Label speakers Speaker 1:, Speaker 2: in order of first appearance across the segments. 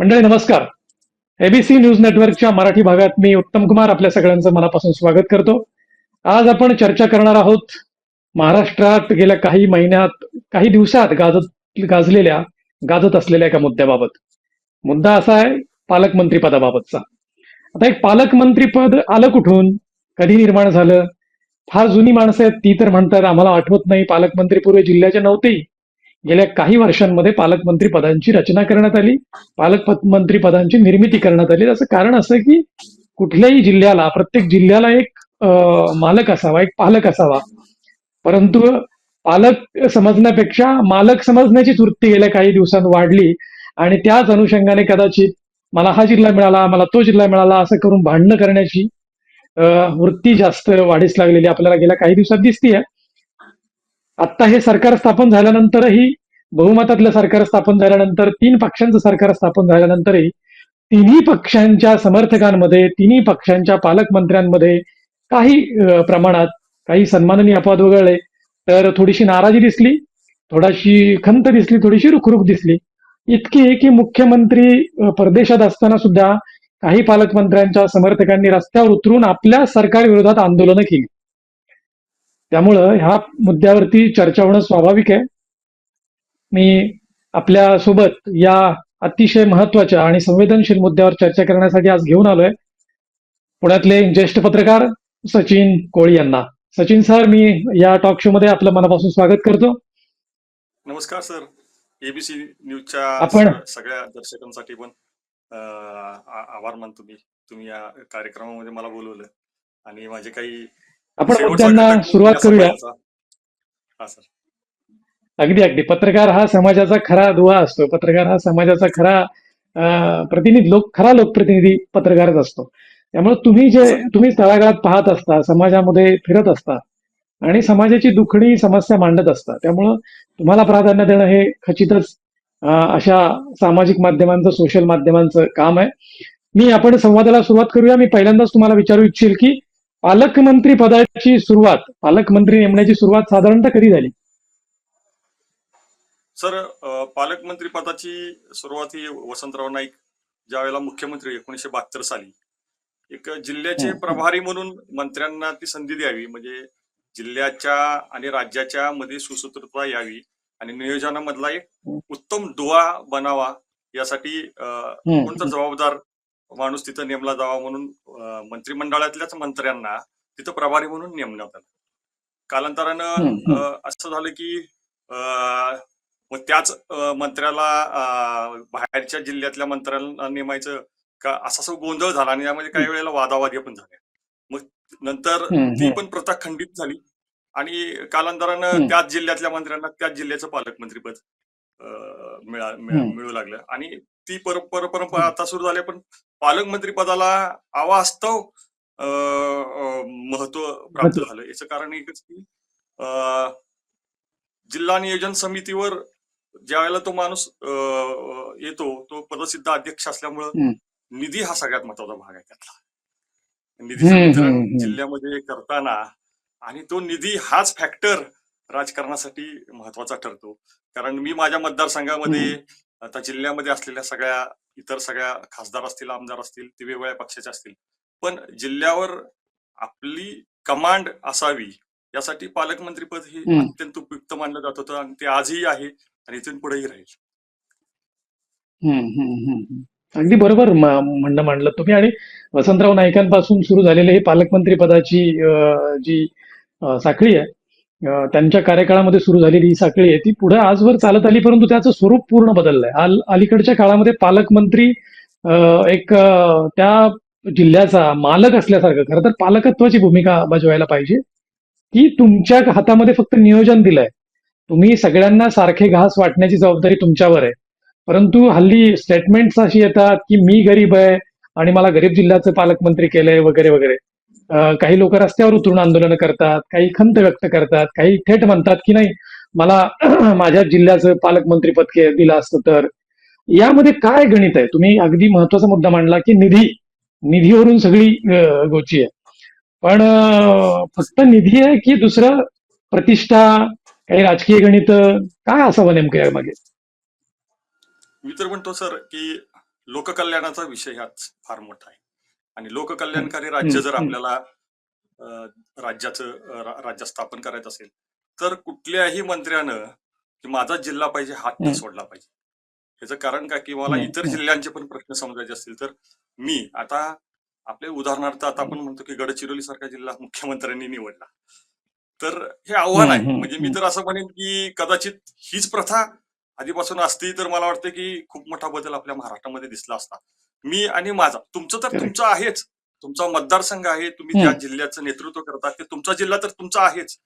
Speaker 1: मंडळी नमस्कार. ABC news नेटवर्कच्या मराठी भागात मी उत्तम कुमार आपल्या सगळ्यांचं मनापासून स्वागत करतो. आज आपण चर्चा करणार आहोत महाराष्ट्रात गेल्या काही महिन्यात काही दिवसात गाजत गाजलेल्या गाजत असलेल्या एका मुद्द्याबाबत. मुद्दा असा आहे पालकमंत्री पदाबाबतचा आता एक पालकमंत्री पद आलं कुठून? कधी निर्माण झालं? फार जुनी माणसं आहेत ती तर म्हणतात आम्हाला आठवत नाही पालकमंत्री पूर्वी जिल्ह्याचे नव्हतेही. गेल्या काही वर्षांमध्ये पालकमंत्री पदांची रचना करण्यात आली पालकमंत्री पदांची निर्मिती करण्यात आली. त्याचं कारण असं की कुठल्याही जिल्ह्याला प्रत्येक जिल्ह्याला एक मालक असावा एक पालक असावा. परंतु पालक समजण्यापेक्षा मालक समजण्याची वृत्ती गेल्या काही दिवसांत वाढली आणि त्याच अनुषंगाने कदाचित मला हा जिल्हा मिळाला मला तो जिल्हा मिळाला असं करून भांडणं करण्याची वृत्ती जास्त वाढीस लागलेली आपल्याला गेल्या काही दिवसात दिसतीये. आता हे सरकार स्थापन झाल्यानंतरही बहुमतातलं सरकार स्थापन झाल्यानंतर तीन पक्षांचं सरकार स्थापन झाल्यानंतरही तिन्ही पक्षांच्या समर्थकांमध्ये तिन्ही पक्षांच्या पालकमंत्र्यांमध्ये काही प्रमाणात काही सन्माननीय अपवाद वगळले. तर थोडीशी नाराजी दिसली थोडीशी खंत दिसली थोडीशी रुखरुख दिसली. इतकी की मुख्यमंत्री परदेशात असताना सुद्धा काही पालकमंत्र्यांच्या समर्थकांनी रस्त्यावर उतरून आपल्या सरकार विरोधात आंदोलनं केली. त्यामुळं ह्या मुद्द्यावरती चर्चा होणं स्वाभाविक आहे. मी आपल्यासोबत या अतिशय महत्त्वाच्या आणि संवेदनशील मुद्द्यावर चर्चा करण्यासाठी आज घेऊन आलोय. पुण्यातले ज्येष्ठ पत्रकार सचिन कोळी यांना. सचिन सर मी या टॉक शो मध्ये आपलं मनापासून स्वागत करतो.
Speaker 2: नमस्कार सर. एबीसी न्यूजच्या
Speaker 1: आपण-
Speaker 2: सगळ्या दर्शकांसाठी पण आभार मानतो मी. तुम्ही या कार्यक्रमामध्ये मला बोलवलं. आणि माझे काही
Speaker 1: आपण मुद्द्यांना
Speaker 2: घटक
Speaker 1: सुरुवात करूया.
Speaker 2: हा
Speaker 1: अगदी अगदी. पत्रकार हा समाजाचा खरा दुवा असतो. पत्रकार हा समाजाचा खरा प्रतिनिधी लोक खरा लोकप्रतिनिधी पत्रकारच असतो. त्यामुळे तुम्ही जे तुम्ही तळागाळात पाहत असता समाजामध्ये फिरत असता आणि समाजाची दुखणी समस्या मांडत असता त्यामुळं तुम्हाला प्राधान्य देणं हे खचितच अशा सामाजिक माध्यमांचं सोशल माध्यमांचं काम आहे. मी आपण संवादाला सुरुवात करूया. मी पहिल्यांदाच तुम्हाला विचारू इच्छिल की पालकमंत्री पदाची सुरुवात पालकमंत्री नेमण्याची सुरुवात साधारणतः कधी झाली
Speaker 2: सर पालकमंत्री पदाची सुरुवात ही वसंतराव नाईक ज्यावेळेला मुख्यमंत्री एकोणीशे बहात्तर साली एक जिल्ह्याचे
Speaker 1: हम्म.
Speaker 2: प्रभारी म्हणून मंत्र्यांना ती संधी द्यावी म्हणजे जिल्ह्याच्या आणि राज्याच्या मध्ये सुसूत्रता यावी आणि नियोजनामधला एक उत्तम दुवा बनावा यासाठी. कोणता जबाबदार माणूस तिथं नेमला जावा म्हणून मंत्रिमंडळातल्याच मंत्र्यांना तिथं प्रभारी म्हणून नेमण्यात आलं कालांतरानं असं झालं की मग त्याच मंत्र्याला बाहेरच्या जिल्ह्यातल्या मंत्र्यांना नेमायचं का असा सगळं गोंधळ झाला आणि यामध्ये काही वेळेला वादावादी पण झाल्या मग नंतर ती. पण प्रथा खंडित झाली आणि कालांतरानं. त्याच जिल्ह्यातल्या मंत्र्यांना त्याच जिल्ह्याचं पालकमंत्रीपद मिळा. मिळू लागलं आणि ती पर पर- परंपरा आता सुरू झाली पण पालकमंत्री पदाला अवास्तव महत्त्व प्राप्त. झालं याचं कारण एकच की जिल्हा नियोजन समितीवर ज्या वेळेला तो माणूस येतो तो पदसिद्ध अध्यक्ष असल्यामुळं. निधी हा सगळ्यात महत्त्वाचा भाग आहे त्यातला निधी. जिल्ह्यामध्ये करताना आणि तो निधी हाच फॅक्टर राजकारणासाठी महत्त्वाचा ठरतो कारण मी माझ्या मतदारसंघामध्ये आता जिल्ह्यामध्ये असलेल्या सगळ्या इतर सगळ्या खासदार असतील आमदार असतील ते वेगवेगळ्या पक्षाचे असतील पण जिल्ह्यावर आपली कमांड असावी यासाठी पालकमंत्रीपद हे. अत्यंत उपयुक्त मानलं जात होतं आणि ते आजही आहे आणि इथून पुढेही राहील.
Speaker 1: अगदी बरोबर म्हणणं मांडलं तुम्ही आणि वसंतराव नाईकांपासून सुरू झालेली ही पालकमंत्री पदाची जी साखळी आहे त्यांच्या कार्यकाळामध्ये सुरू झालेली ही साखळी आहे. ती पुढे आजवर चालत आली परंतु त्याचं स्वरूप पूर्ण बदललंय. आल अलीकडच्या काळामध्ये पालकमंत्री एक त्या जिल्ह्याचा मालक असल्यासारखं खरं तर पालकत्वाची भूमिका बजवायला पाहिजे. की तुमच्या हातामध्ये फक्त नियोजन दिलंय. तुम्ही सगळ्यांना सारखे घास वाटण्याची जबाबदारी तुमच्यावर आहे. परंतु हल्ली स्टेटमेंट्स अशी येतात की मी गरीब आहे आणि मला गरीब जिल्ह्याचं पालकमंत्री केलंय वगैरे वगैरे. काही लोक रस्त्यावर उतरून आंदोलन करतात काही खंत व्यक्त करतात काही थेट म्हणतात की नाही मला माझ्या जिल्ह्याचं पालकमंत्रीपद के- दिलं असतं तर. यामध्ये काय गणित आहे? तुम्ही अगदी महत्त्वाचा मुद्दा मांडला की निधी निधीवरून सगळी गोची आहे. पण फक्त निधी आहे की दुसरं प्रतिष्ठा काही राजकीय गणित काय असावं नेमकं यामागे?
Speaker 2: मी तर म्हणतो सर की लोककल्याणाचा विषय हाच फार मोठा आहे. आणि लोककल्याणकारी राज्य जर. आपल्याला राज्याचं राज्य स्थापन करायचं असेल तर कुठल्याही मंत्र्यानं की माझा जिल्हा पाहिजे हात. नाही सोडला पाहिजे. याचं कारण काय? की मला इतर. जिल्ह्यांचे पण प्रश्न समजायचे असतील. तर मी आता आपले उदाहरणार्थ आता आपण म्हणतो की गडचिरोली सारखा जिल्हा मुख्यमंत्र्यांनी निवडला. तर हे आव्हान आहे. म्हणजे मी. तर असं म्हणेन की कदाचित हीच प्रथा आधीपासून असती तर मला वाटतं की खूप मोठा बदल आपल्या महाराष्ट्रामध्ये दिसला असता मी आणि माझा तुमचं तर. तुमचं आहेच तुमचा मतदारसंघ आहे तुम्ही
Speaker 1: हम्म.
Speaker 2: जिल्ह्याचं नेतृत्व करता ते तुमचा जिल्हा तर तुमचा आहेच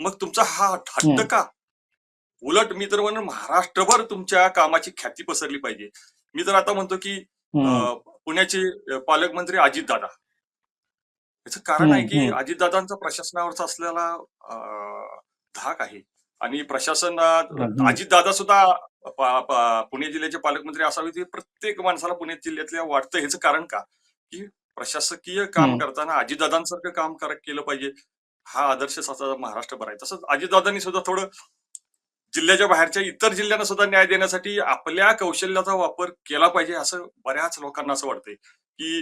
Speaker 2: मग तुमचा हा हट्ट. का उलट मी तर म्हणून महाराष्ट्रभर तुमच्या कामाची ख्याती पसरली पाहिजे मी तर आता म्हणतो की पुण्याचे पालकमंत्री अजितदादा याचं कारण आहे की. अजितदादांचा प्रशासनावरचा असलेला धाक आहे आणि प्रशासनात
Speaker 1: हम्म.
Speaker 2: अजितदादा सुद्धा पुणे जिल्ह्याचे पालकमंत्री असावे ते प्रत्येक माणसाला पुणे जिल्ह्यातल्या वाटतं ह्याचं कारण का की प्रशासकीय काम. करताना अजितदादांसारखं काम केलं पाहिजे हा आदर्श महाराष्ट्रभर आहे तसंच अजितदादांनी सुद्धा थोडं जिल्ह्याच्या बाहेरच्या इतर जिल्ह्यांना सुद्धा न्याय देण्यासाठी आपल्या कौशल्याचा वापर केला पाहिजे असं बऱ्याच लोकांना असं वाटतंय की.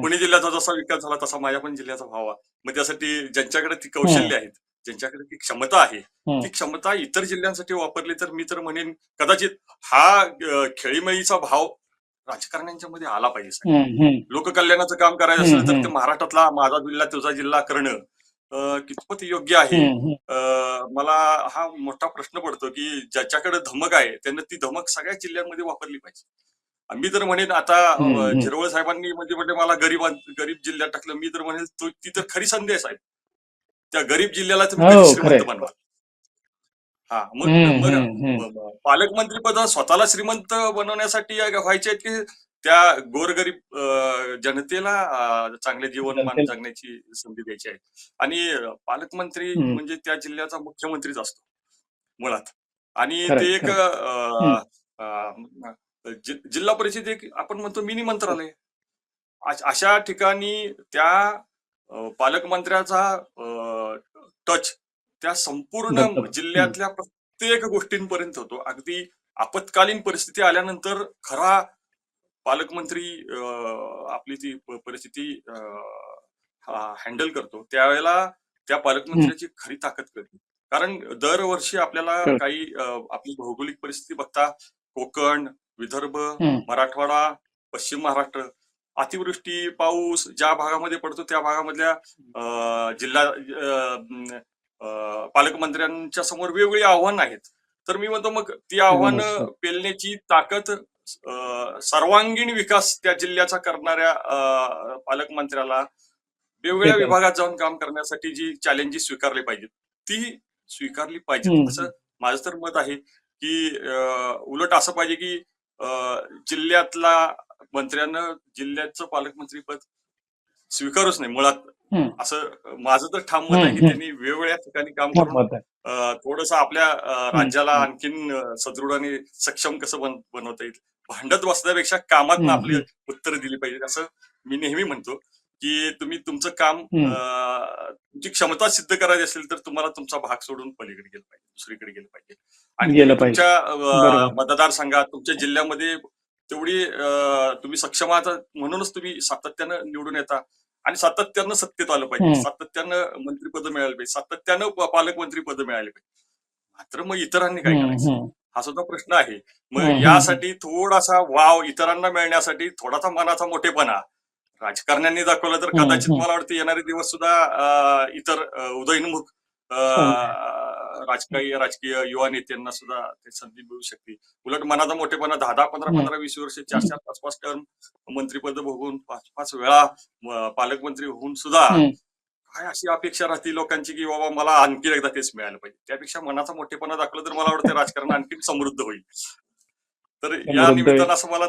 Speaker 2: पुणे जिल्ह्याचा जसा विकास झाला तसा माझ्या पण जिल्ह्याचा व्हावा मग त्यासाठी ज्यांच्याकडे ती कौशल्य आहेत ज्यांच्याकडे ती क्षमता आहे. ती क्षमता इतर जिल्ह्यांसाठी वापरली तर मी तर म्हणेन कदाचित हा खेळीमेळीचा भाव राजकारण्यांच्या मध्ये आला पाहिजे. लोककल्याणाचं काम करायचं असेल तर ते. महाराष्ट्रातला माझा जिल्हा तुझा जिल्हा करणं कितपत योग्य आहे मला हा मोठा प्रश्न पडतो की ज्याच्याकडे धमक आहे त्यानं ती धमक सगळ्या जिल्ह्यांमध्ये वापरली पाहिजे मी तर म्हणेन आता. झिरवळ साहेबांनी म्हणजे म्हणजे मला गरीब गरीब जिल्ह्यात टाकलं मी तर म्हणेन तो ती तर खरी संधी आहे साहेब त्या गरीब जिल्ह्याला तुम्ही
Speaker 1: हो,
Speaker 2: श्रीमंत. बनवा हा मग. पालकमंत्री पद स्वतःला श्रीमंत बनवण्यासाठी व्हायचे आहेत की त्या गोरगरीब जनतेला चांगले जीवनमान जगण्याची संधी द्यायची आहे? आणि पालकमंत्री. म्हणजे त्या जिल्ह्याचा मुख्यमंत्रीच असतो मुळात. आणि ते एक जिल्हा परिषद एक आपण म्हणतो मिनी मंत्रालय. अश- ठिकाणी त्या पालकमंत्र्याचा टच त्या संपूर्ण. जिल्ह्यातल्या प्रत्येक गोष्टींपर्यंत होतो अगदी आपत्कालीन परिस्थिती आल्यानंतर खरा पालकमंत्री आपली ती परिस्थिती हँडल करतो त्यावेळेला त्या पालकमंत्र्याची खरी ताकद कळते कारण दरवर्षी आपल्याला. काही आपली भौगोलिक परिस्थिती बघता कोकण विदर्भ. मराठवाडा पश्चिम महाराष्ट्र अतिवृष्टी पाऊस ज्या भागामध्ये पडतो त्या भागामधल्या अं, जिल्हा पालकमंत्र्यांच्या समोर वेगवेगळी आव्हानं आहेत तर मी म्हणतो मग ती आव्हानं. पेलण्याची ताकद सर्वांगीण विकास त्या जिल्ह्याचा करणाऱ्या पालकमंत्र्याला वेगवेगळ्या. विभागात जाऊन काम करण्यासाठी जी चॅलेंजेस स्वीकारले पाहिजेत ती स्वीकारली
Speaker 1: हम्म.
Speaker 2: असं माझं तर मत आहे की उलट असं पाहिजे की अं, जिल्ह्यातला मंत्र्यानं जिल्ह्याचं पालकमंत्री पद स्वीकारूच नाही मुळात. असं माझं तर ठाम मत आहे की. त्यांनी वेगवेगळ्या ठिकाणी काम करून. थोडस आपल्या राज्याला. आणखीन सदृढ आणि सक्षम कसं बन बनवता येईल भांडत बसण्यापेक्षा कामात. आपली उत्तर दिली पाहिजे असं मी नेहमी म्हणतो की तुम्ही तुमचं काम तुमची क्षमता सिद्ध करायची असेल तर तुम्हाला तुमचा भाग सोडून पलीकडे गेलं पाहिजे दुसरीकडे गेलं पाहिजे आणि. तुमच्या. मतदारसंघात तुमच्या जिल्ह्यामध्ये तेवढी तुम्ही सक्षम आहात म्हणूनच तुम्ही सातत्यानं निवडून येता. आणि सातत्यानं सत्तेत आलं पाहिजे. सातत्यानं मंत्रीपद मिळाली पाहिजे. सातत्यानं पालकमंत्री पद मिळाली पाहिजे. मात्र मग इतरांनी काय करायचं. हा सुद्धा प्रश्न आहे. मग यासाठी थोडासा वाव इतरांना मिळण्यासाठी थोडासा मनाचा मोठेपणा. राजकारण्यांनी दाखवलं तर कदाचित. मला वाटतं येणारे दिवस सुद्धा इतर उदयनमुख अं, राजकीय राजकीय युवा नेत्यांना सुद्धा ते संधी मिळू शकते उलट मनाचा मोठेपणा दहा दहा पंधरा. पंधरा वीस वर्ष चार चार पाच पाच टर्म मंत्रीपद भोगून पाच पाच वेळा पालकमंत्री होऊन सुद्धा. काय अशी अपेक्षा राहते लोकांची की बाबा मला आणखी एकदा तेच मिळालं पाहिजे त्यापेक्षा मनाचा मोठेपणा दाखवलं तर मला वाटतं राजकारण आणखी समृद्ध होईल तर या. निमित्तानं असं मला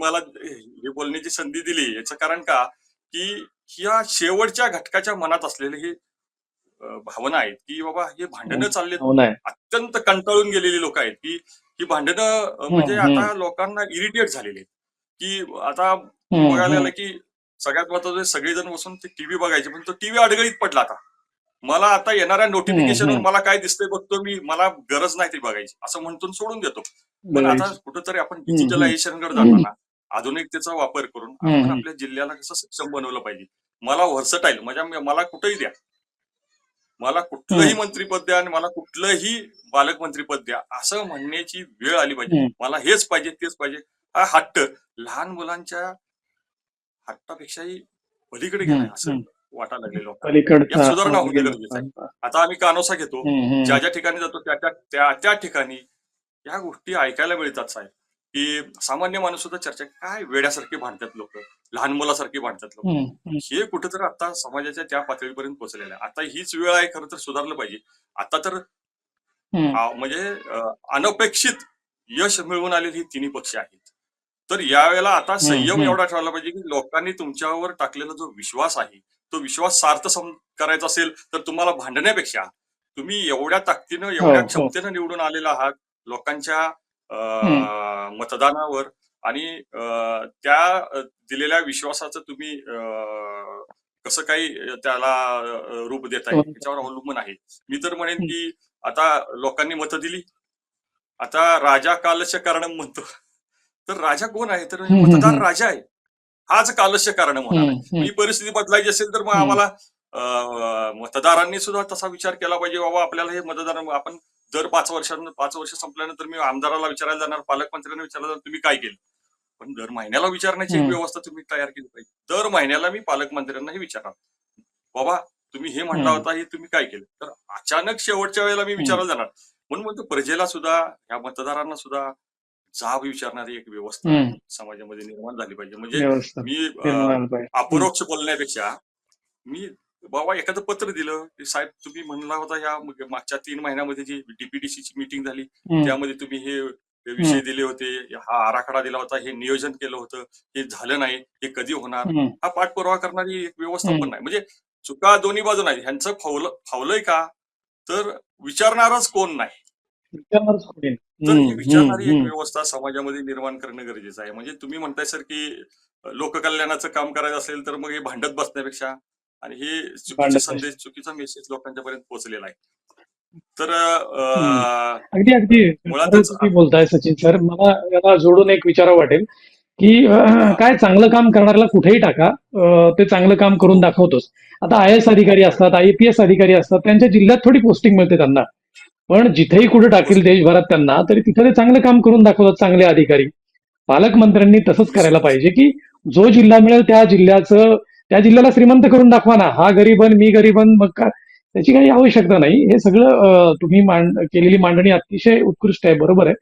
Speaker 2: मला हे बोलण्याची संधी दिली याचं कारण का की या शेवटच्या घटकाच्या मनात असलेले हे भावना आहेत की बाबा हे भांडणं चालले
Speaker 1: हो नाही
Speaker 2: अत्यंत कंटाळून गेलेली लोक आहेत की ही भांडणं म्हणजे आता लोकांना इरिटेट झालेले की आता बघायला. आलं की सगळ्यात महत्वाचं सगळेजण बसून ते टीव्ही बघायचे पण तो टीव्ही अडगळीत पडला आता. मला आता येणाऱ्या नोटिफिकेशनवर. मला काय दिसतंय बघतो मी मला गरज नाही ती बघायची असं म्हणतो सोडून देतो. पण आता कुठंतरी आपण. डिजिटलायझेशनकडे जाताना आधुनिकतेचा वापर करून आपण. आपल्या जिल्ह्याला कसं सक्षम बनवलं पाहिजे. मला व्हर्सटाईल म्हणजे मला कुठेही द्या. मला कुठलंही. मंत्रीपद द्या आणि मला कुठलंही पालकमंत्रीपद द्या असं म्हणण्याची वेळ आली पाहिजे. मला हेच पाहिजे तेच पाहिजे हा हट्ट लहान मुलांच्या हट्टापेक्षाही पलीकडे गेलाय
Speaker 1: हम्म.
Speaker 2: असं. वाटायला लागले लोक
Speaker 1: पलीकडचा
Speaker 2: यात सुधारणा होणं गरजेचं आहे. आता आम्ही कानोसा घेतो. ज्या ज्या ठिकाणी जातो त्या त्या त्या त्या ठिकाणी या गोष्टी ऐकायला मिळतात साहेब की सामान्य माणूस सुद्धा चर्चा काय वेड्यासारखी भांडतात लोक लहान मुलासारखी भांडतात लोक. हे कुठेतरी आता समाजाच्या त्या पातळीपर्यंत पोहोचलेलं आहे आता हीच वेळ आहे खरं तर सुधारलं पाहिजे आता तर म्हणजे अनपेक्षित यश मिळवून आलेली ही तिन्ही पक्ष आहेत तर यावेळेला आता संयम. एवढा ठेवला पाहिजे की लोकांनी तुमच्यावर टाकलेला जो विश्वास आहे तो विश्वास सार्थ सम करायचा असेल तर तुम्हाला भांडण्यापेक्षा तुम्ही एवढ्या ताकदीनं एवढ्या
Speaker 1: हो.
Speaker 2: क्षमतेनं निवडून आलेला आहात लोकांच्या मतदानावर आणि त्या दिलेल्या विश्वासाचं तुम्ही कसं काही त्याला रूप देत आहे. त्याच्यावर अवलंबून आहे मी तर म्हणेन की आता लोकांनी मतं दिली आता राजा कालस्य कारण म्हणतो तर राजा कोण आहे तर मतदार. राजा आहे हाच कालस्य कारण.
Speaker 1: हम्म,
Speaker 2: ही परिस्थिती बदलायची असेल तर मग. आम्हाला मतदारांनी सुद्धा तसा विचार केला पाहिजे बाबा आपल्याला हे मतदार आपण दर पाच वर्षांना पाच वर्ष संपल्यानंतर मी आमदाराला विचारायला जाणार पालकमंत्र्यांना विचारायला जाणार तुम्ही काय केलं पण दर महिन्याला विचारण्याची एक. व्यवस्था तुम्ही तयार केली पाहिजे दर महिन्याला मी पालकमंत्र्यांनाही विचारणार बाबा तुम्ही हे म्हणला
Speaker 1: हम्म.
Speaker 2: होता हे तुम्ही काय केलं तर अचानक शेवटच्या वेळेला मी विचारायला जाणार म्हणून म्हणतो प्रजेला सुद्धा या मतदारांना सुद्धा जाब विचारणारी एक व्यवस्था. समाजामध्ये निर्माण झाली पाहिजे म्हणजे मी. अपरोक्ष बोलण्यापेक्षा मी बाबा एखादं पत्र दिलं की साहेब तुम्ही म्हणला होता या मग- मागच्या तीन महिन्यामध्ये जी डीपीडीसीची मीटिंग झाली. त्यामध्ये तुम्ही हे विषय दिले होते हा आराखडा दिला होता हे नियोजन केलं होतं हे झालं नाही हे कधी होणार. हा पाठपुरावा करणारी एक व्यवस्था. पण नाही म्हणजे चुका दोन्ही बाजू नाही ह्यांचं फावलं फावलंय का तर विचारणारच कोण नाही. तर विचारणारी एक व्यवस्था समाजामध्ये निर्माण करणं गरजेचं आहे म्हणजे तुम्ही म्हणताय सर की लोककल्याणाचं काम करायचं असेल तर मग हे भांडत बसण्यापेक्षा आणि हे चुकीचे संदेश चुकीचा मेसेज लोकांच्या पर्यंत पोहोचलेला आहे. तर
Speaker 1: अगदी अगदी.
Speaker 2: मुळातच-
Speaker 1: बोलताय सचिन सर. मला याला जोडून एक विचारावं वाटेल की काय चांगलं काम करणाऱ्याला कुठेही टाका. ते चांगलं काम करून दाखवतोच. आता आय एस अधिकारी असतात आय पी एस अधिकारी असतात त्यांच्या जिल्ह्यात थोडी पोस्टिंग मिळते त्यांना. पण जिथेही कुठे टाकील देशभरात त्यांना तरी तिथे ते चांगलं काम करून दाखवतात चांगले अधिकारी. पालकमंत्र्यांनी तसंच करायला पाहिजे की जो जिल्हा मिळेल त्या जिल्ह्याचं त्या जिल्ह्याला श्रीमंत करून दाखवा ना. हा गरीबन मी गरीबन मग का त्याची काही आवश्यकता नाही. हे सगळं तुम्ही मांड केलेली मांडणी अतिशय उत्कृष्ट आहे. बरोबर आहे.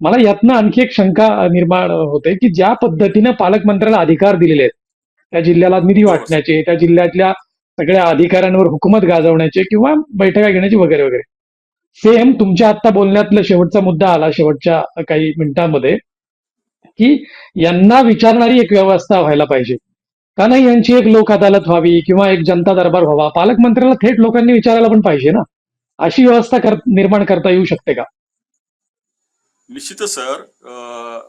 Speaker 1: मला यातनं आणखी एक शंका निर्माण होते की ज्या पद्धतीनं पालकमंत्र्याला अधिकार दिलेले आहेत त्या जिल्ह्याला निधी वाटण्याचे त्या जिल्ह्यातल्या सगळ्या अधिकाऱ्यांवर हुकूमत गाजवण्याचे किंवा बैठका घेण्याची वगैरे वगैरे. सेम तुमच्या आता बोलण्यातला शेवटचा मुद्दा आला शेवटच्या काही मिनिटांमध्ये की यांना विचारणारी एक व्यवस्था व्हायला पाहिजे. का नाही यांची एक लोक अदालत व्हावी किंवा एक जनता दरबार व्हावा? पालकमंत्र्याला थेट लोकांनी विचारायला पण पाहिजे ना. अशी व्यवस्था कर, निर्माण करता येऊ शकते का?
Speaker 2: निश्चितच सर.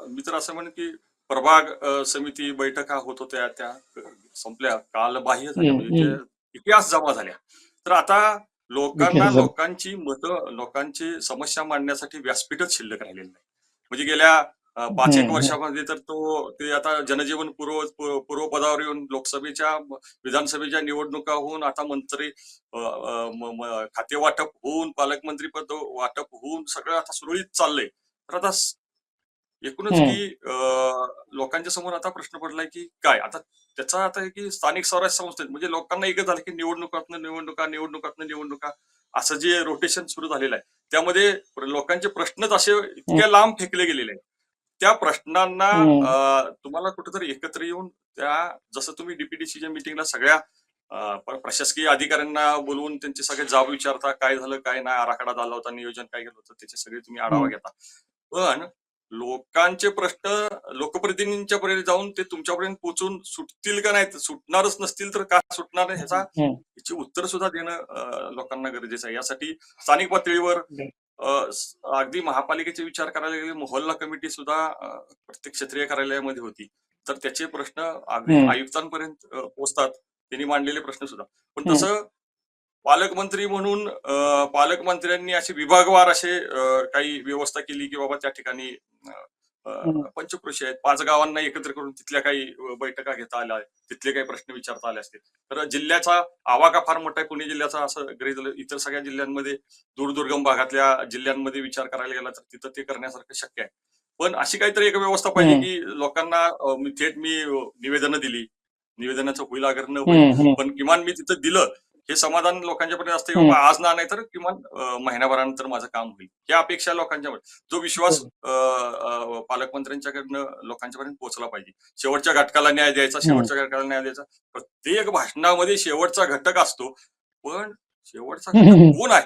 Speaker 2: मी तर असं म्हणेन की प्रभाग समिती बैठका होत होत्या त्या संपल्या. कालबाह्य झाल्या म्हणजे इतिहास जमा झाल्या. तर आता लोकांना. लोकांची मतं लोकांची समस्या मांडण्यासाठी व्यासपीठच शिल्लक राहिलेलं नाही. म्हणजे गेल्या पाच एक वर्षामध्ये तर तो ते आता जनजीवन पूर्व पूर्व पूर्व पदावर येऊन लोकसभेच्या विधानसभेच्या निवडणुका होऊन आता मंत्री खाते वाटप होऊन पालकमंत्री पद वाटप होऊन सगळं आता सुरळीत चाललंय. तर आता एकूणच. की लोकांच्या समोर आता प्रश्न पडलाय की काय? आता त्याचा आता की स्थानिक स्वराज्य संस्थेत म्हणजे लोकांना एकच झालं की निवडणुकातनं निवडणुका निवडणुकातनं निवडणुका असं जे रोटेशन सुरू झालेलं आहे त्यामध्ये लोकांचे प्रश्नच असे इतक्या लांब फेकले गेलेले आहेत. त्या प्रश्नांना तुम्हाला कुठेतरी एकत्र येऊन त्या जसं तुम्ही डीपीडीसीच्या मिटिंगला सगळ्या प्रशासकीय अधिकाऱ्यांना बोलवून त्यांचे सगळे जाब विचारता काय झालं काय नाही आराखडा झाला होता नियोजन काय केलं होतं त्याचे सगळे तुम्ही आढावा. घेता पण लोकांचे प्रश्न लोकप्रतिनिधींच्या पर्यंत जाऊन ते तुमच्यापर्यंत पोहोचून सुटतील का नाही सुटणारच नसतील तर का सुटणार ह्याचा. याची उत्तर सुद्धा देणं लोकांना गरजेचं आहे यासाठी स्थानिक पातळीवर अगदी महापालिकेचे विचार करायला गेले मोहल्ला कमिटी सुद्धा प्रत्येक क्षेत्रीय कार्यालयामध्ये होती तर त्याचे प्रश्न अगदी. आयुक्तांपर्यंत पोहोचतात त्यांनी मांडलेले प्रश्न सुद्धा पण. तसं पालकमंत्री म्हणून अं, पालकमंत्र्यांनी अशी विभागवार असे काही व्यवस्था केली की बाबा त्या ठिकाणी. पंचकृषी आहेत. पाच गावांना एकत्र करून तिथल्या काही बैठका घेता आल्या तिथले काही प्रश्न विचारता आले असतील. तर जिल्ह्याचा आवाका फार मोठा आहे. पुणे जिल्ह्याचा असं गृहीत. इतर सगळ्या जिल्ह्यांमध्ये दूरदुर्गम भागातल्या जिल्ह्यांमध्ये विचार करायला गेला तर तिथं ते करण्यासारखं शक्य आहे. पण अशी काहीतरी एक व्यवस्था पाहिजे. की लोकांना थेट मी निवेदनं दिली. निवेदनाचं होईल अगर न होईल. पण किमान मी तिथं दिलं हे समाधान लोकांच्यापर्यंत असतं की
Speaker 1: हम्म.
Speaker 2: बाबा आज ना नाही तर किमान महिन्याभरानंतर माझं काम होईल. ही अपेक्षा लोकांच्या जो विश्वास अं, पालकमंत्र्यांच्याकडनं लोकांच्यापर्यंत पोहोचला पाहिजे. शेवटच्या घटकाला न्याय द्यायचा शेवटच्या घटकाला न्याय द्यायचा. प्रत्येक भाषणामध्ये शेवटचा घटक असतो. पण शेवटचा घटक. कोण आहे?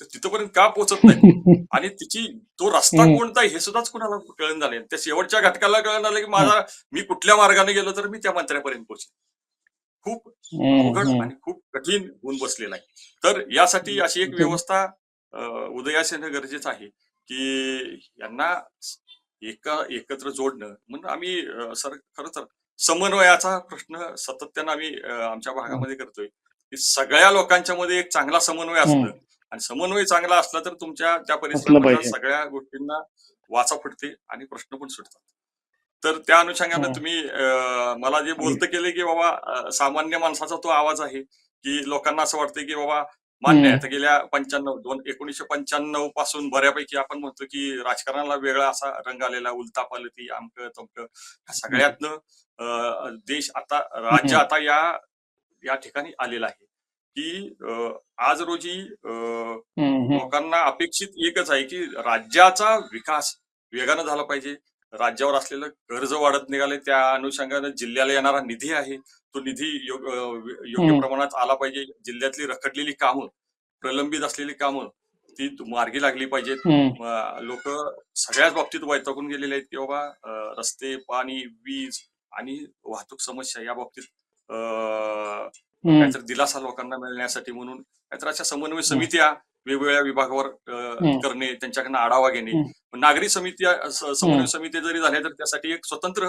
Speaker 2: तर तिथपर्यंत का पोहोचत नाही? आणि तिची तो रस्ता. कोणता आहे हे सुद्धाच कुणाला कळण झाले त्या शेवटच्या घटकाला कळण झालं की माझा मी कुठल्या मार्गाने गेलो तर मी त्या मंत्र्यापर्यंत पोहोचेन. खूप अवघड आणि खूप कठीण होऊन बसलेला आहे तर यासाठी अशी एक. व्यवस्था उदयास येणं गरजेचं आहे की यांना एका एकत्र जोडणं म्हणून आम्ही सर खरं तर समन्वयाचा प्रश्न सातत्यानं आम्ही आमच्या भागामध्ये करतोय की सगळ्या लोकांच्या मध्ये एक चांगला समन्वय. असणं आणि समन्वय चांगला असला तर तुमच्या त्या. परिसरामधल्या सगळ्या गोष्टींना वाचा फुटते आणि प्रश्न पण सुटतात तर त्या अनुषंगानं
Speaker 1: हम्म.
Speaker 2: तुम्ही मला जे बोलतं केले की बाबा सामान्य माणसाचा तो आवाज आहे की लोकांना असं वाटतं की बाबा मान्य आहे गेल्या पंच्याण्णव दोन एकोणीशे पंच्याण्णवपासून बऱ्यापैकी आपण म्हणतो की राजकारणाला वेगळा असा रंग आलेला उलता पालती आमक तमक ह्या सगळ्यातनं देश आता राज्य. आता या या ठिकाणी आलेला आहे की आज रोजी. लोकांना अपेक्षित एकच आहे की राज्याचा विकास वेगानं झाला पाहिजे राज्यावर असलेलं कर्ज वाढत निघाले त्या अनुषंगानं जिल्ह्याला येणारा निधी आहे तो निधी योग्य. प्रमाणात आला पाहिजे जिल्ह्यातली रखडलेली कामं प्रलंबित असलेली कामं ती मार्गी लागली पाहिजेत. लोक सगळ्याच बाबतीत वैतागून गेलेले आहेत की बाबा रस्ते पाणी वीज आणि वाहतूक समस्या या बाबतीत. काहीतरी दिलासा लोकांना मिळण्यासाठी म्हणून काहीतरी अशा समन्वय समित्या वेगवेगळ्या विभागावर. करणे त्यांच्याकडनं आढावा घेणे. नागरी समिती समन्वय. समिती जरी झाल्या तर त्यासाठी एक स्वतंत्र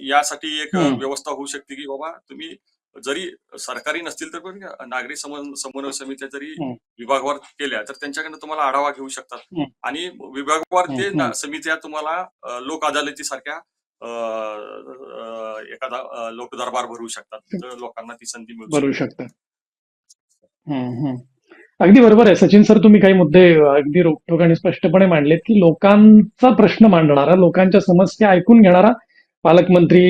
Speaker 2: यासाठी एक. व्यवस्था होऊ शकते की बाबा तुम्ही जरी सरकारी नसतील तर पण नागरी समन- समन्वय समित्या जरी. विभागवार केल्या तर त्यांच्याकडनं तुम्हाला आढावा घेऊ शकतात. आणि विभागवार ते समित्या तुम्हाला लोक अदालतीसारख्या एखादा लोक दरबार भरवू शकतात लोकांना ती संधी मिळू
Speaker 1: भरू
Speaker 2: शकते.
Speaker 1: शकतात. अगदी बरोबर आहे. सचिन सर तुम्ही काही मुद्दे अगदी रोखोक आणि स्पष्टपणे मांडलेत की लोकांचा प्रश्न मांडणारा लोकांच्या समस्या ऐकून घेणारा पालकमंत्री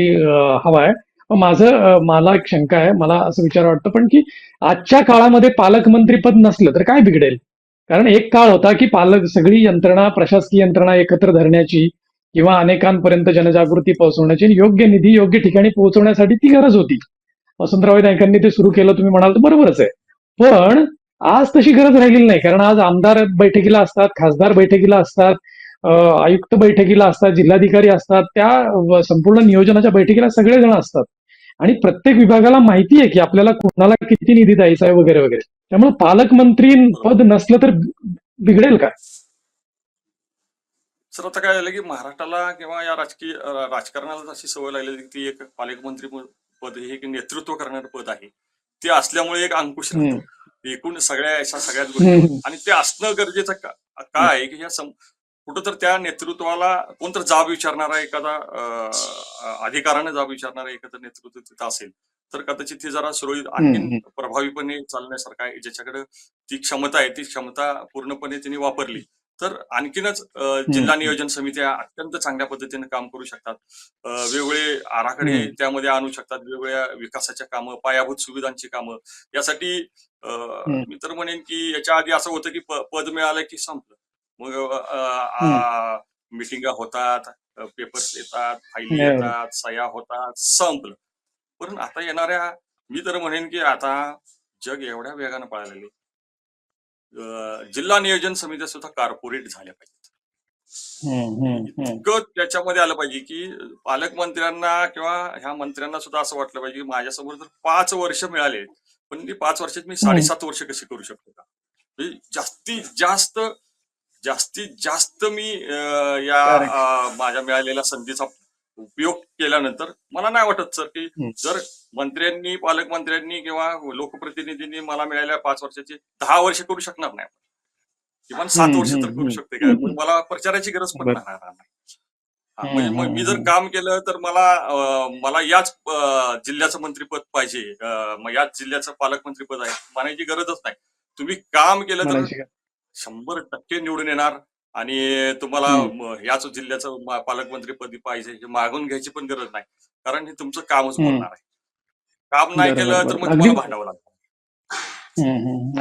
Speaker 1: हवा आहे. माझं मला एक शंका आहे. मला असं विचार वाटतं पण की आजच्या काळामध्ये पालकमंत्री पद नसलं तर काय बिघडेल? कारण एक काळ होता की पालक सगळी यंत्रणा प्रशासकीय यंत्रणा एकत्र धरण्याची किंवा अनेकांपर्यंत जनजागृती पोहोचवण्याची आणि योग्य निधी योग्य ठिकाणी पोहोचवण्यासाठी ती गरज होती. वसंतराव नाईकांनी ते सुरू केलं तुम्ही म्हणाल तर बरोबरच आहे. पण आज तशी गरज राहिलेली नाही कारण आज आमदार बैठकीला असतात खासदार बैठकीला असतात आयुक्त बैठकीला असतात जिल्हाधिकारी असतात त्या संपूर्ण नियोजनाच्या बैठकीला सगळेजण असतात. आणि प्रत्येक विभागाला माहिती आहे की आपल्याला कोणाला किती निधी द्यायचा आहे वगैरे वगैरे. त्यामुळे पालकमंत्री पद नसलं तर बिघडेल का?
Speaker 2: सर आता काय झालं की महाराष्ट्राला किंवा या राजकीय राजकारणाला अशी सवय लागलेली की ती एक पालकमंत्री पद हे एक नेतृत्व करणारं पद आहे. ते असल्यामुळे एक अंकुश राहतो. एकूण सगळ्या अशा सगळ्याच गोष्टी. आणि ते असणं गरजेचं का का आहे की ह्या सम- कुठं तर त्या नेतृत्वाला कोणतर जाब विचारणारा एखादा अधिकाराने जाब विचारणारा एखादं नेतृत्व तिथं असेल तर कदाचित ते जरा सुरळीत
Speaker 1: हम्म.
Speaker 2: प्रभावीपणे चालण्यासारखं आहे ज्याच्याकडे ती क्षमता आहे ती क्षमता पूर्णपणे त्यांनी वापरली तर आणखीनच जिल्हा नियोजन समित्या अत्यंत चांगल्या पद्धतीने काम करू शकतात. वेगवेगळे आराखडे. त्यामध्ये आणू शकतात वेगवेगळ्या विकासाच्या कामं पायाभूत सुविधांची कामं. यासाठी. मी तर म्हणेन की याच्या आधी असं होतं की प- पद मिळालं की संपलं. मग मिटिंगा होतात पेपर्स येतात फायली
Speaker 1: बरोबर.
Speaker 2: येतात सह्या होतात संपलं. पण आता येणाऱ्या मी तर म्हणेन की आता जग एवढ्या वेगानं पळालेले जिल्हा नियोजन समित्या सुद्धा कॉर्पोरेट झाल्या पाहिजेत. इतकं त्याच्यामध्ये आलं पाहिजे की पालकमंत्र्यांना किंवा ह्या मंत्र्यांना सुद्धा असं वाटलं पाहिजे की माझ्यासमोर जर पाच वर्ष मिळाले पण ती पाच वर्षात मी साडेसात वर्ष कशी करू शकतो का? जास्तीत जास्त जास्तीत जास्त मी या माझ्या मिळालेल्या संधीचा उपयोग केल्यानंतर मला नाही वाटत सर की. जर मंत्र्यांनी पालकमंत्र्यांनी किंवा लोकप्रतिनिधींनी मला मिळालेल्या पाच वर्षाची दहा वर्ष करू शकणार नाही. किमान सात वर्ष तर करू. शकते काय मग मला प्रचाराची गरज पण. राहणार नाही. म्हणजे मग मी जर काम केलं तर मला मला याच जिल्ह्याचं मंत्रीपद पाहिजे. मग याच जिल्ह्याचं पालकमंत्रीपद आहे. म्हणायची गरजच नाही. तुम्ही काम केलं तर? शंभर टक्के निवडून येणार. आणि तुम्हाला याच जिल्ह्याचं मा- पालकमंत्रीपदी पाहिजे हे मागून घ्यायची पण गरज नाही. कारण हे तुमचं कामच. बोलणार आहे. काम नाही केलं तर. मग तुम्हाला भांडावं लागतं.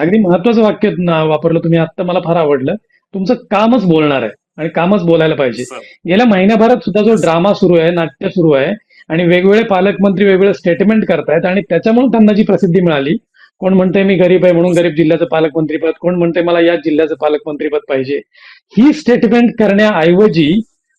Speaker 1: अगदी महत्वाचं वाक्य वापरलं तुम्ही आता मला फार आवडलं. तुमचं कामच बोलणार आहे आणि कामच बोलायला पाहिजे. गेल्या महिन्याभरात सुद्धा जो ड्रामा सुरू आहे नाट्य सुरू आहे आणि वेगवेगळे पालकमंत्री वेगवेगळे स्टेटमेंट करतायत आणि त्याच्यामुळे त्यांना जी प्रसिद्धी मिळाली कोण म्हणते मी गरीब आहे म्हणून गरीब जिल्ह्याचं पालकमंत्रीपद कोण म्हणते मला याच जिल्ह्याचं पालकमंत्रीपद पाहिजे? ही स्टेटमेंट करण्याऐवजी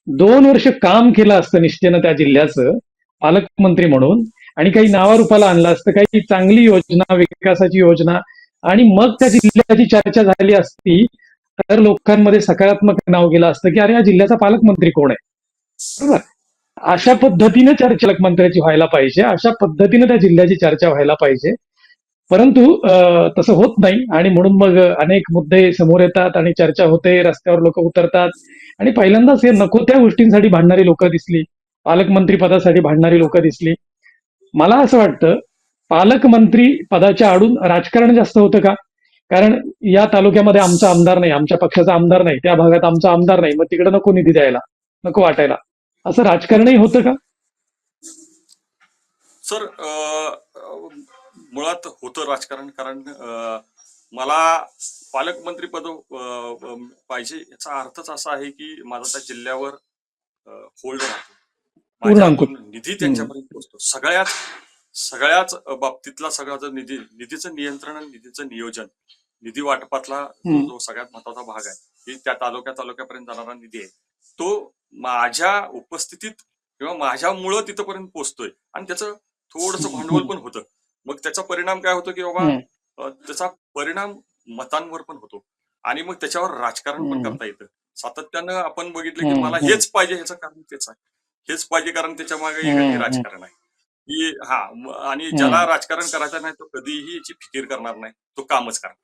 Speaker 1: दोन वर्ष काम केलं असतं निष्ठेनं त्या जिल्ह्याचं पालकमंत्री म्हणून. आणि काही नावारूपाला आणलं असतं काही चांगली योजना विकासाची योजना. आणि मग त्या जिल्ह्याची चर्चा झाली असती तर लोकांमध्ये सकारात्मक नाव गेलं असतं की अरे या जिल्ह्याचा पालकमंत्री कोण आहे? बरोबर? अशा पद्धतीने चर्चा पालकमंत्र्याची व्हायला पाहिजे अशा पद्धतीने त्या जिल्ह्याची चर्चा व्हायला पाहिजे. परंतु तसं होत नाही. आणि म्हणून मग अनेक मुद्दे समोर येतात आणि चर्चा होते रस्त्यावर लोक उतरतात. आणि पहिल्यांदाच हे नको त्या गोष्टींसाठी भांडणारी लोक दिसली. पालकमंत्री पदासाठी भांडणारी लोक दिसली. मला असं वाटतं पालकमंत्री पदाच्या आडून राजकारण जास्त होतं का? कारण या तालुक्यामध्ये आमचा आमदार नाही आमच्या पक्षाचा आमदार नाही त्या भागात आमचा आमदार नाही. मग तिकडे नको निधी द्यायला नको वाटायला. असं राजकारणही होतं का?
Speaker 2: सर मुळात होतं राजकारण कारण मला पालकमंत्री पद पाहिजे याचा अर्थच असा आहे की माझा त्या जिल्ह्यावर होल्ड राहतो. निधी त्यांच्यापर्यंत पोहोचतो. सगळ्याच सगळ्याच बाबतीतला सगळा जो निधी निधीचं नियंत्रण आणि निधीचं नियोजन निधी वाटपातला. जो सगळ्यात महत्त्वाचा भाग आहे की त्या तालुक्या तालुक्यापर्यंत जाणारा निधी आहे तो माझ्या उपस्थितीत किंवा माझ्यामुळं तिथपर्यंत पोहोचतोय. आणि त्याचं थोडंसं. भांडवल पण होतं मग त्याचा परिणाम काय होतो की बाबा त्याचा परिणाम मतांवर पण होतो आणि मग त्याच्यावर राजकारण पण. करता येतं सातत्यानं आपण बघितलं की मला. हेच पाहिजे ह्याचं कारण तेच आहे हेच पाहिजे कारण
Speaker 1: त्याच्यामागे.
Speaker 2: राजकारण आहे की हा आणि. ज्याला राजकारण करायचं नाही तो कधीही याची फिकीर करणार नाही तो कामच करणार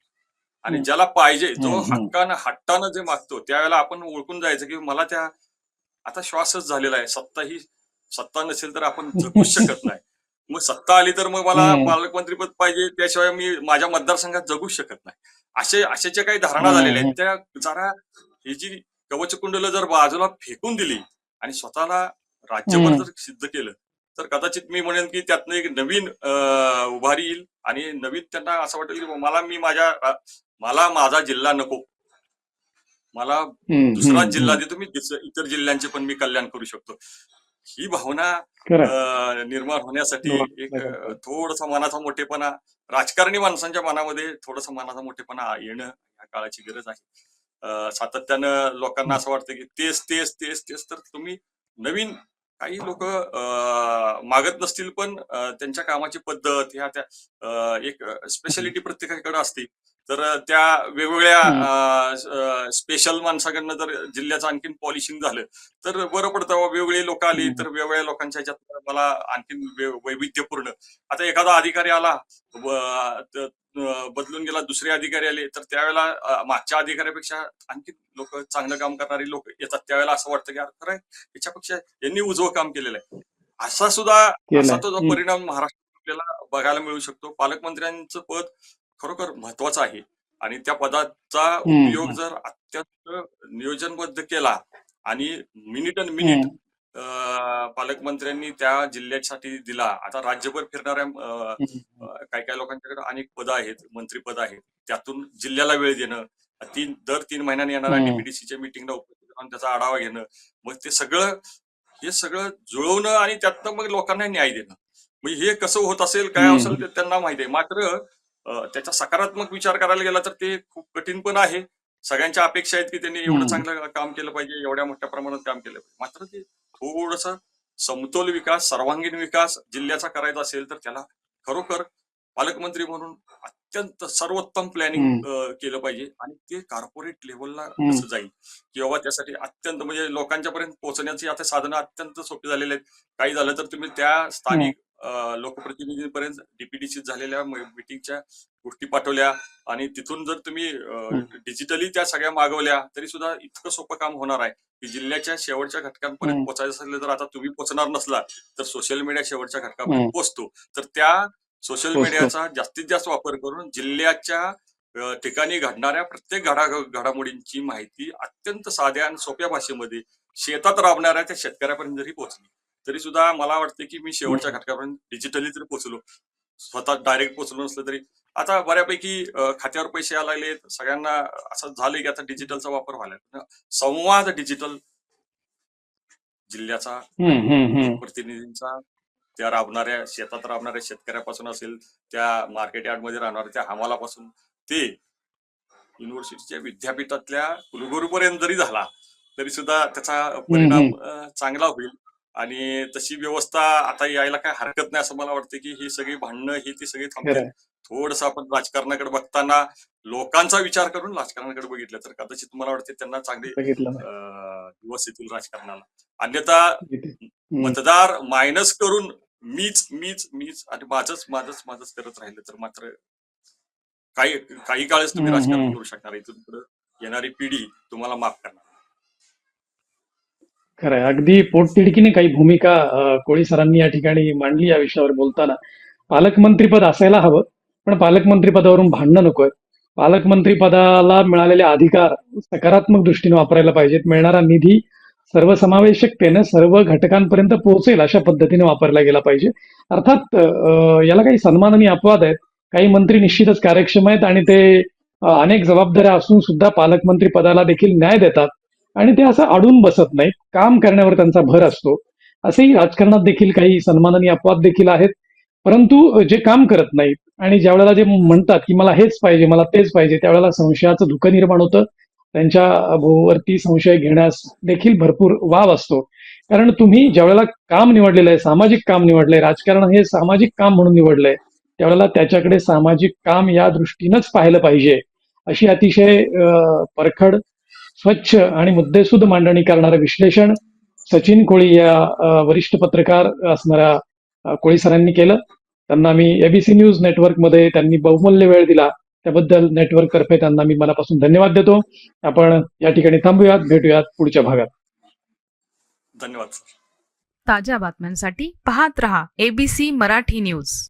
Speaker 2: आणि. ज्याला पाहिजे जो. हक्कानं हट्टानं जे मागतो त्यावेळेला आपण ओळखून जायचं की मला त्या आता श्वासच झालेला आहे सत्ता ही सत्ता नसेल तर आपण जगूच शकत नाही मग सत्ता आली तर मग मला
Speaker 1: हम्म.
Speaker 2: पालकमंत्रीपद पाहिजे त्याशिवाय मी माझ्या मतदारसंघात जगूच शकत नाही असे अशाच्या काही धारणा. झालेल्या आहेत त्या जरा ही जी कवचकुंडलं जर बाजूला फेकून दिली आणि स्वतःला राज्यभर. जर सिद्ध केलं तर कदाचित मी म्हणेन की त्यातनं एक नवीन उभारी येईल आणि नवीन त्यांना असं वाटेल की मला मी माझ्या मला माझा जिल्हा नको मला दुसरा जिल्हा. देतो मी इतर जिल्ह्यांचे पण मी कल्याण करू शकतो ही भावना निर्माण होण्यासाठी एक. थोडासा मनाचा मोठेपणा राजकारणी माणसांच्या मनामध्ये थोडासा मनाचा मोठेपणा येणं या काळाची गरज आहे. सातत्यानं लोकांना असं वाटतं की तेच तेच तेच तेच तर तुम्ही नवीन काही लोक मागत नसतील पण त्यांच्या कामाची पद्धत ह्या त्या एक स्पेशालिटी प्रत्येकाकडे असते. तर त्या वेगवेगळ्या स्पेशल माणसाकडनं जर जिल्ह्याचं आणखीन पॉलिशिंग झालं तर बरं पडतं वेगवेगळी लोक आली. तर वेगवेगळ्या लोकांच्या ह्याच्यात मला आणखीन वैविध्यपूर्ण आता एखादा अधिकारी आला बदलून गेला दुसरे अधिकारी आले तर त्यावेळेला मागच्या अधिकाऱ्यापेक्षा आणखी लोक चांगलं काम करणारी लोक येतात त्यावेळेला असं वाटतं की खरं याच्यापेक्षा यांनी उजवं काम केलेलं आहे असा सुद्धा. असा तो. परिणाम महाराष्ट्रात आपल्याला बघायला मिळू शकतो पालकमंत्र्यांचं पद खरोखर महत्वाचं आहे आणि त्या पदाचा. उपयोग जर अत्यंत नियोजनबद्ध केला आणि मिनिट अन मिनिट पालकमंत्र्यांनी त्या जिल्ह्यासाठी दिला आता राज्यभर फिरणाऱ्या. काही काही लोकांच्याकडे अनेक पदं आहेत मंत्रीपद आहेत त्यातून जिल्ह्याला वेळ देणं तीन दर तीन महिन्यांनी येणाऱ्या. डीपीडीसीच्या मिटिंगला उपस्थित राहून त्याचा आढावा घेणं मग ते सगळं हे सगळं जुळवणं आणि त्यातनं मग लोकांना न्याय देणं म्हणजे हे कसं होत असेल काय. असेल ते त्यांना माहिती आहे मात्र त्याचा सकारात्मक विचार करायला गेला तर ते खूप कठीण पण आहे. सगळ्यांच्या अपेक्षा आहेत की त्यांनी एवढं. चांगलं काम केलं पाहिजे एवढ्या मोठ्या प्रमाणात काम केलं पाहिजे. मात्र ते थोडस समतोल विकास सर्वांगीण विकास जिल्ह्याचा करायचा असेल तर त्याला खरोखर पालकमंत्री म्हणून अत्यंत सर्वोत्तम प्लॅनिंग केलं पाहिजे आणि ते कॉर्पोरेट लेवलला. कसं जाईल? किंवा त्यासाठी अत्यंत म्हणजे लोकांच्या पर्यंत पोहोचण्याची आता साधनं अत्यंत सोपी झालेली आहेत. काही झालं तर तुम्ही त्या स्थानिक लोकप्रतिनिधींपर्यंत डीपीडीसी झालेल्या मिटिंगच्या गोष्टी पाठवल्या आणि तिथून जर तुम्ही डिजिटली त्या सगळ्या मागवल्या तरी सुद्धा इतकं सोपं काम होणार आहे की जिल्ह्याच्या शेवटच्या घटकांपर्यंत. पोहोचायचं असेल तर आता तुम्ही पोहोचणार नसला तर सोशल मीडिया शेवटच्या घटकापर्यंत. पोहोचतो तर त्या सोशल. मीडियाचा जास्तीत जास्त वापर करून जिल्ह्याच्या ठिकाणी घडणाऱ्या प्रत्येक घडा घडामोडींची माहिती अत्यंत साध्या आणि सोप्या भाषेमध्ये शेतात राबणाऱ्या त्या शेतकऱ्यापर्यंत जरी पोहोचली तरी सुद्धा मला वाटतं की मी शेवटच्या घटकापर्यंत डिजिटली जरी पोहोचलो. स्वतः डायरेक्ट पोहोचलो नसलं तरी. आता बऱ्यापैकी खात्यावर पैसे यायला लागलेत. सगळ्यांना असं झालंय की आता डिजिटलचा वापर व्हायला संवाद डिजिटल जिल्ह्याचा. प्रतिनिधींचा त्या राबणाऱ्या शेतात राबणाऱ्या शेतकऱ्यापासून असेल त्या मार्केट यार्डमध्ये राहणाऱ्या त्या हमालापासून ते युनिव्हर्सिटीच्या विद्यापीठातल्या कुलगुरूपर्यंत जरी झाला तरी सुद्धा त्याचा परिणाम चांगला होईल. आणि तशी व्यवस्था आता यायला काय हरकत नाही असं मला वाटतं की ही सगळी भांडणं ही ती सगळी
Speaker 1: खरंय.
Speaker 2: थोडस आपण राजकारणाकडे बघताना लोकांचा विचार करून राजकारणाकडे बघितलं तर कदाचित मला वाटते त्यांना चांगले दिवस येतील राजकारणाला अन्यथा. मतदार मायनस करून मीच मीच मीच आणि माझच माझच माझच करत राहिलं तर मात्र काही काही काळच तुम्ही राजकारण. करू शकणार इथून पुढे येणारी पिढी तुम्हाला माफ करणार
Speaker 1: खरंय. अगदी पोटतिडकीने काही भूमिका कोळी सरांनी या ठिकाणी मांडली या विषयावर बोलताना. पालकमंत्रीपद असायला हवं पण पालकमंत्रीपदावरून भांडणं नकोय. पालकमंत्री पदाला मिळालेले अधिकार सकारात्मक दृष्टीने वापरायला पाहिजेत. मिळणारा निधी सर्वसमावेशकतेनं सर्व घटकांपर्यंत पोहोचेल अशा पद्धतीने वापरला गेला पाहिजे. अर्थात याला काही सन्माननीय अपवाद आहेत. काही मंत्री निश्चितच कार्यक्षम आहेत आणि ते अनेक जबाबदाऱ्या असून सुद्धा पालकमंत्री पदाला देखील न्याय देतात. आणि ते असं अडून बसत नाहीत. काम करण्यावर त्यांचा भर असतो. असेही राजकारणात देखील काही सन्माननीय अपवाद देखील आहेत. परंतु जे काम करत नाहीत आणि ज्या वेळेला जे म्हणतात की मला हेच पाहिजे मला तेच पाहिजे त्यावेळेला संशयाचं धुकं निर्माण होतं. त्यांच्या भोवरती संशय घेण्यास देखील भरपूर वाव असतो. कारण तुम्ही ज्या वेळेला काम निवडलेलं आहे सामाजिक काम निवडलंय राजकारण हे सामाजिक काम म्हणून निवडलंय त्यावेळेला त्याच्याकडे सामाजिक काम या दृष्टीनंच पाहिलं पाहिजे. अशी अतिशय परखड स्वच्छ आणि मुद्देसूद मांडणी करणारं विश्लेषण सचिन कोळी या वरिष्ठ पत्रकार असणाऱ्या कोळी सरांनी केलं. त्यांना मी एबीसी न्यूज नेटवर्कमध्ये त्यांनी बहुमूल्य वेळ दिला. त्याबद्दल नेटवर्क तर्फे त्यांना मी मनापासून धन्यवाद देतो. आपण या ठिकाणी थांबूयात भेटूयात पुढच्या भागात.
Speaker 2: धन्यवाद
Speaker 3: ताज्या बातम्यांसाठी पाहत रहा एबीसी मराठी न्यूज